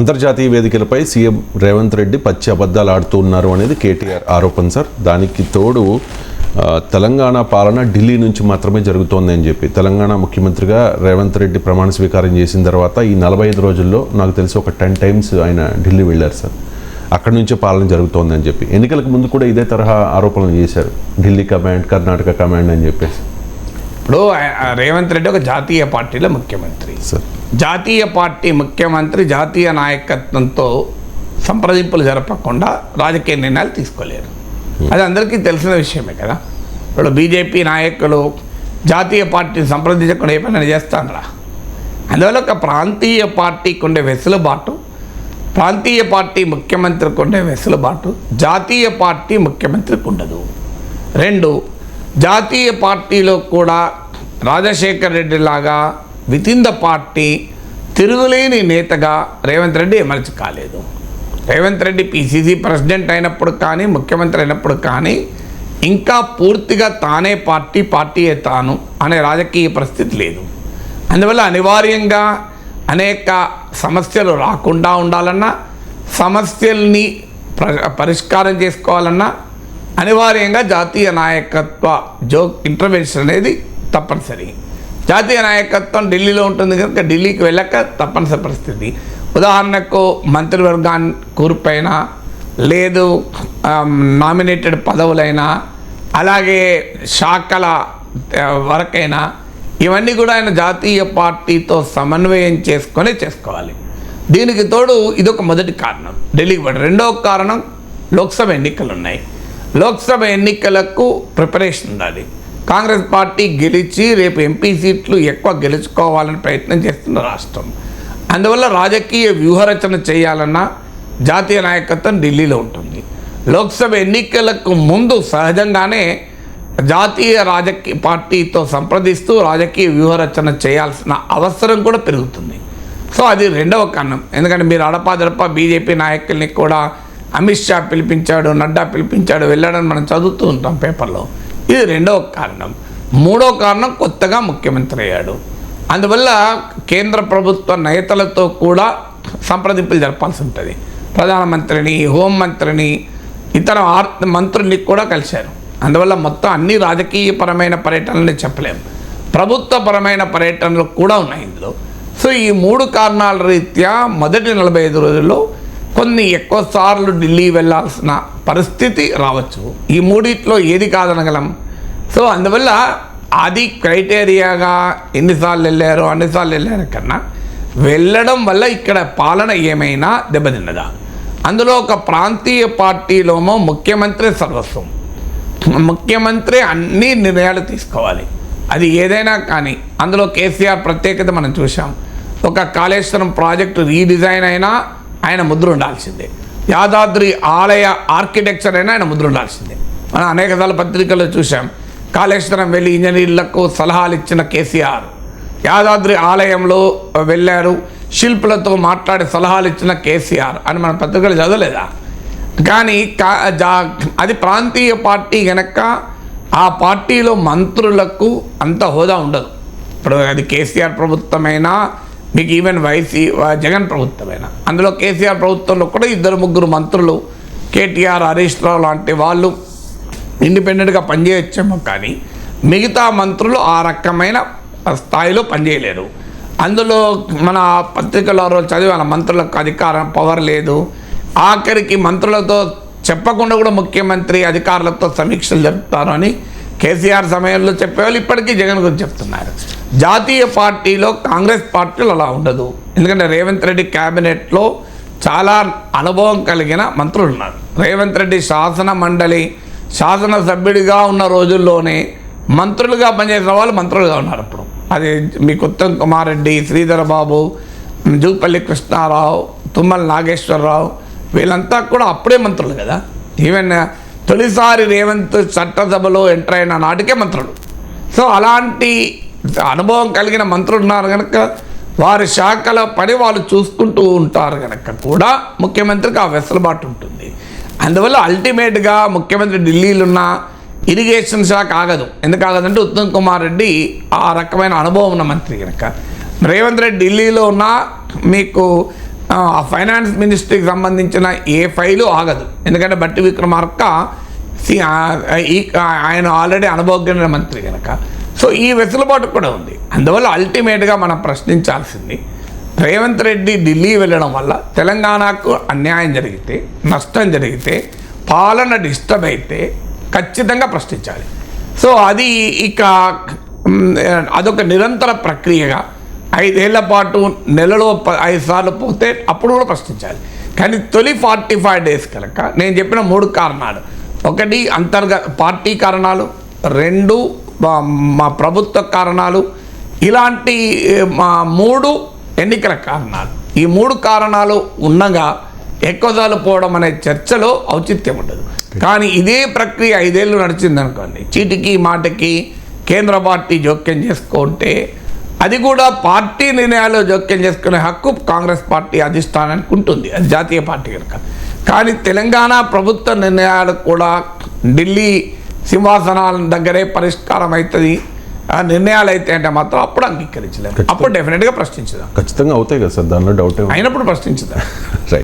అంతర్జాతీయ వేదికలపై సీఎం రేవంత్ రెడ్డి పచ్చి అబద్ధాలు ఆడుతూ ఉన్నారు అనేది కేటీఆర్ ఆరోపణ సార్. దానికి తోడు తెలంగాణ పాలన ఢిల్లీ నుంచి మాత్రమే జరుగుతోందని చెప్పి. తెలంగాణ ముఖ్యమంత్రిగా రేవంత్ రెడ్డి ప్రమాణ స్వీకారం చేసిన తర్వాత ఈ నలభై ఐదు రోజుల్లో నాకు తెలిసి ఒక టెన్ టైమ్స్ ఆయన ఢిల్లీ వెళ్ళారు సార్. అక్కడి నుంచే పాలన జరుగుతోందని చెప్పి. ఎన్నికలకు ముందు కూడా ఇదే తరహా ఆరోపణలు చేశారు. ఢిల్లీ కమాండ్ కర్ణాటక కమాండ్ అని చెప్పేసి. ఇప్పుడు రేవంత్ రెడ్డి ఒక జాతీయ పార్టీలో ముఖ్యమంత్రి. జాతీయ పార్టీ ముఖ్యమంత్రి జాతీయ నాయకత్వంతో సంప్రదింపులు జరపకుండా రాజకీయ నిర్ణయాలు తీసుకోలేరు. అది అందరికీ తెలిసిన విషయమే కదా. ఇప్పుడు బీజేపీ నాయకులు జాతీయ పార్టీని సంప్రదించకుండా ఏ పని చేస్తానరా అందువల్ల ఒక ప్రాంతీయ పార్టీకి ఉండే వెసులుబాటు ప్రాంతీయ పార్టీ ముఖ్యమంత్రికి ఉండే వెసులుబాటు జాతీయ పార్టీ ముఖ్యమంత్రికి ఉండదు. రెండు జాతీయ పార్టీలో కూడా రాజశేఖర్ రెడ్డి లాగా వితిన్ ద పార్టీ తిరుగులేని నేతగా రేవంత్ రెడ్డి ఎమర్చి కాలేదు. రేవంత్ రెడ్డి పిసిసి ప్రెసిడెంట్ అయినప్పుడు కానీ ముఖ్యమంత్రి అయినప్పుడు కానీ ఇంకా పూర్తిగా తానే పార్టీ పార్టీయే తాను అనే రాజకీయ పరిస్థితి లేదు. అందువల్ల అనివార్యంగా అనేక సమస్యలు రాకుండా ఉండాలన్నా సమస్యల్ని ప్ర- పరిష్కారం చేసుకోవాలన్నా అనివార్యంగా జాతీయ నాయకత్వ జో ఇంటర్వెన్షన్ అనేది తప్పనిసరి. జాతీయ నాయకత్వం ఢిల్లీలో ఉంటుంది కనుక ఢిల్లీకి వెళ్ళక తప్పనిసరి పరిస్థితి. ఉదాహరణకు మంత్రివర్గాన్ని కూర్పైన లేదు నామినేటెడ్ పదవులైనా అలాగే శాఖల వరకైనా ఇవన్నీ కూడా ఆయన జాతీయ పార్టీతో సమన్వయం చేసుకొని చేసుకోవాలి. దీనికి తోడు ఇదొక మొదటి కారణం. ఢిల్లీకి పడి రెండవ కారణం లోక్సభ ఎన్నికలు ఉన్నాయి లోక్సభ ఎన్నికలకు ప్రిపరేషన్ ఉండాలి. కాంగ్రెస్ పార్టీ గెలిచి రేపు ఎంపీ సీట్లు ఎక్కువ గెలుచుకోవాలని ప్రయత్నం చేస్తున్న రాష్ట్రం. అందువల్ల రాజకీయ వ్యూహరచన చేయాలన్నా జాతీయ నాయకత్వం ఢిల్లీలో ఉంటుంది. లోక్సభ ఎన్నికలకు ముందు సహజంగానే జాతీయ రాజకీయ పార్టీతో సంప్రదిస్తూ రాజకీయ వ్యూహరచన చేయాల్సిన అవసరం కూడా పెరుగుతుంది. సో అది రెండవ కారణం. ఎందుకంటే మీరు అడపాదడప బీజేపీ నాయకుల్ని కూడా అమిత్ షా పిలిపించాడు నడ్డా పిలిపించాడు వెళ్ళాడని మనం చదువుతూ ఉంటాం పేపర్లో. ఇది రెండవ కారణం. మూడో కారణం కొత్తగా ముఖ్యమంత్రి అయ్యాడు. అందువల్ల కేంద్ర ప్రభుత్వ నేతలతో కూడా సంప్రదింపులు జరపాల్సి ఉంటుంది. ప్రధానమంత్రిని హోంమంత్రిని ఇతర ఆర్ మంత్రుల్ని కూడా కలిశారు. అందువల్ల మొత్తం అన్ని రాజకీయపరమైన పర్యటనలని చెప్పలేము ప్రభుత్వపరమైన పర్యటనలు కూడా ఉన్నాయి ఇందులో. సో ఈ మూడు కారణాల రీత్యా మొదటి నలభై ఐదు రోజుల్లో కొన్ని ఎక్కువ సార్లు ఢిల్లీ వెళ్ళాల్సిన పరిస్థితి రావచ్చు. ఈ మూడిట్లో ఏది కాదనగలం? సో అందువల్ల అది క్రైటీరియాగా ఎన్నిసార్లు వెళ్ళారు అన్నిసార్లు వెళ్ళారు కన్నా వెళ్ళడం వల్ల ఇక్కడ పాలన ఏమైనా దెబ్బతిన్నదా? అందులో ఒక ప్రాంతీయ పార్టీలోమో ముఖ్యమంత్రి సర్వస్వం. ముఖ్యమంత్రి అన్ని నిర్ణయాలు తీసుకోవాలి. అది ఏదైనా కానీ. అందులో కేసీఆర్ ప్రత్యేకత మనం చూసాం ఒక కాళేశ్వరం ప్రాజెక్టు రీడిజైన్ అయినా ఆయన ముద్ర ఉండాల్సిందే. యాదాద్రి ఆలయ ఆర్కిటెక్చర్ అయినా ఆయన ముద్ర ఉండాల్సిందే. మనం అనేక సార్లు పత్రికల్లో చూసాం కాళేశ్వరం వెళ్ళి ఇంజనీర్లకు సలహాలు ఇచ్చిన కేసీఆర్. యాదాద్రి ఆలయంలో వెళ్ళారు శిల్పులతో మాట్లాడే సలహాలు ఇచ్చిన కేసీఆర్ అని మన పత్రికలు చదవలేదా? కానీ కా జా- అది ప్రాంతీయ పార్టీ గనక ఆ పార్టీలో మంత్రులకు అంత హోదా ఉండదు. ఇప్పుడు అది కేసీఆర్ ప్రభుత్వమైనా మీకు ఈవెన్ వైసీ జగన్ ప్రభుత్వమైన? అందులో కేసీఆర్ ప్రభుత్వంలో కూడా ఇద్దరు ముగ్గురు మంత్రులు కేటీఆర్ హరీష్ రావు లాంటి వాళ్ళు ఇండిపెండెంట్గా పనిచేయొచ్చేమో కానీ మిగతా మంత్రులు ఆ రకమైన స్థాయిలో పనిచేయలేరు. అందులో మన పత్రికలో ఆ రోజు చదివాను మంత్రులకు అధికారం పవర్ లేదు. ఆఖరికి మంత్రులతో చెప్పకుండా కూడా ముఖ్యమంత్రి అధికారులతో సమీక్షలు జరుపుతారు అని కేసీఆర్ సమయంలో చెప్పేవాళ్ళు ఇప్పటికీ జగన్ గురించి చెప్తున్నారు. జాతీయ పార్టీలో కాంగ్రెస్ పార్టీలు అలా ఉండదు. ఎందుకంటే రేవంత్ రెడ్డి క్యాబినెట్లో చాలా అనుభవం కలిగిన మంత్రులు ఉన్నారు. రేవంత్ రెడ్డి శాసన మండలి శాసనసభ్యుడిగా ఉన్న రోజుల్లోనే మంత్రులుగా పనిచేసిన వాళ్ళు మంత్రులుగా ఉన్నారు అప్పుడు. అది మీకు ఉత్తమ్ కుమార్ రెడ్డి శ్రీధర్ బాబు జూపల్లి కృష్ణారావు తుమ్మల నాగేశ్వరరావు వీళ్ళంతా కూడా అప్పుడే మంత్రులు కదా. ఈవెన్ తొలిసారి రేవంత్ చట్టసభలో ఎంటర్ అయిన నాటికే మంత్రులు. సో అలాంటి అనుభవం కలిగిన మంత్రులు ఉన్నారు కనుక వారి శాఖల పని వాళ్ళు చూసుకుంటూ ఉంటారు కనుక కూడా ముఖ్యమంత్రికి ఆ వెసులుబాటు ఉంటుంది. అందువల్ల అల్టిమేట్గా ముఖ్యమంత్రి ఢిల్లీలో ఉన్న ఇరిగేషన్ శాఖ ఆగదు. ఎందుకు ఆగదంటే ఉత్తమ్ కుమార్ రెడ్డి ఆ రకమైన అనుభవం ఉన్న మంత్రి కనుక రేవంత్ రెడ్డి ఢిల్లీలో ఉన్న మీకు ఆ ఫైనాన్స్ మినిస్ట్రీకి సంబంధించిన ఏ ఫైలు ఆగదు. ఎందుకంటే బట్టి విక్రమార్క సి- ఈ ఆయన ఆల్రెడీ అనుభవజ్ఞ మంత్రి కనుక సో ఈ వెసులుబాటు కూడా ఉంది. అందువల్ల అల్టిమేట్గా మనం ప్రశ్నించాల్సింది రేవంత్ రెడ్డి ఢిల్లీ వెళ్ళడం వల్ల తెలంగాణకు అన్యాయం జరిగితే నష్టం జరిగితే పాలన డిస్టర్బ్ అయితే ఖచ్చితంగా ప్రశ్నించాలి. సో అది ఇక అదొక నిరంతర ప్రక్రియగా ఐదేళ్ళ పాటు నెలలో ప- ఐదు సార్లు పోతే అప్పుడు కూడా ప్రశ్నించాలి. కానీ తొలి ఫార్టీ ఫైవ్ డేస్ కనుక నేను చెప్పిన మూడు కారణాలు. ఒకటి అంతర్గత పార్టీ కారణాలు రెండు మా- ప్రభుత్వ కారణాలు ఇలాంటి మా మూడు ఎన్నికల కారణాలు. ఈ మూడు కారణాలు ఉండగా ఎక్కువదాలు పోవడం అనే చర్చలో ఔచిత్యం ఉండదు. కానీ ఇదే ప్రక్రియ ఐదేళ్ళు నడిచిందనుకోండి. చీటికి మాటకి కేంద్ర పార్టీ జోక్యం చేసుకుంటే అది కూడా పార్టీ నిర్ణయాలు జోక్యం చేసుకునే హక్కు కాంగ్రెస్ పార్టీ అధిష్టానానికి ఉంటుంది అది జాతీయ పార్టీ కనుక. కానీ తెలంగాణ ప్రభుత్వ నిర్ణయాలు కూడా ఢిల్లీ సింహాసనాల దగ్గరే పరిష్కారం అవుతుంది ఆ నిర్ణయాలు అయితే అంటే మాత్రం అప్పుడు అంగీకరించలేదు అప్పుడు డెఫినెట్గా ప్రశ్నించదాం ఖచ్చితంగా అవుతాయి కదా సార్ దానిలో డౌట్ అయినప్పుడు ప్రశ్నించదాం రైట్